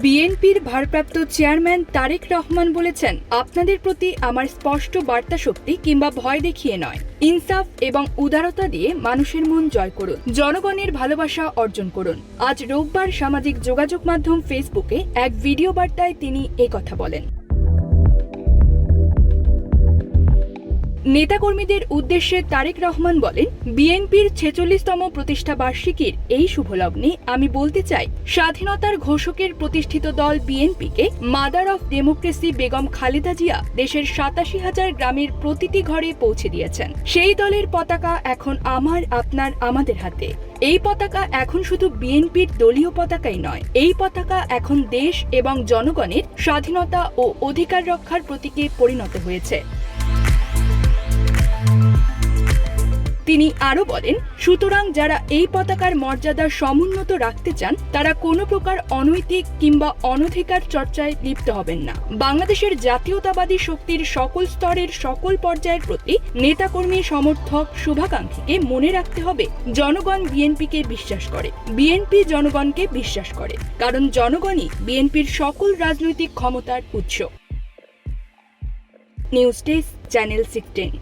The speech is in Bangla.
বিএনপির ভারপ্রাপ্ত চেয়ারম্যান তারেক রহমান বলেছেন, আপনাদের প্রতি আমার স্পষ্ট বার্তা শক্তি কিংবা ভয় দেখিয়ে নয়। ইনসাফ এবং উদারতা দিয়ে মানুষের মন জয় করুন। জনগণের ভালোবাসা অর্জন করুন। আজ রোববার সামাজিক যোগাযোগ মাধ্যম ফেসবুকে এক ভিডিও বার্তায় তিনি কথা বলেন। নেতাকর্মীদের উদ্দেশ্যে তারেক রহমান বলেন, বিএনপির ছেচল্লিশতম প্রতিষ্ঠা বার্ষিকীর এই শুভলগ্নে আমি বলতে চাই, স্বাধীনতার ঘোষকের প্রতিষ্ঠিত দল বিএনপিকে mother of democracy Begum Khaleda Zia দেশের সাতাশি হাজার গ্রামের প্রতিটি ঘরে পৌঁছে দিয়েছেন। সেই দলের পতাকা এখন আমার, আপনার, আমাদের হাতে। এই পতাকা এখন শুধু বিএনপির দলীয় পতাকাই নয়, এই পতাকা এখন দেশ এবং জনগণের স্বাধীনতা ও অধিকার রক্ষার প্রতীকে পরিণত হয়েছে। তিনি আরও বলেন, সুতরাং যারা এই পতাকার মর্যাদা সমুন্নত রাখতে চান, তারা কোনো প্রকার অনৈতিক কিংবা অনধিকার চর্চায় লিপ্ত হবেন না। বাংলাদেশের জাতীয়তাবাদী শক্তির সকল স্তরের সকল পর্যায়ের প্রতি নেতাকর্মী সমর্থক শুভাকাঙ্ক্ষীকে মনে রাখতে হবে, জনগণ বিএনপিকে বিশ্বাস করে, বিএনপি জনগণকে বিশ্বাস করে, কারণ জনগণই বিএনপির সকল রাজনৈতিক ক্ষমতার উৎস। News desk, channel sixteen.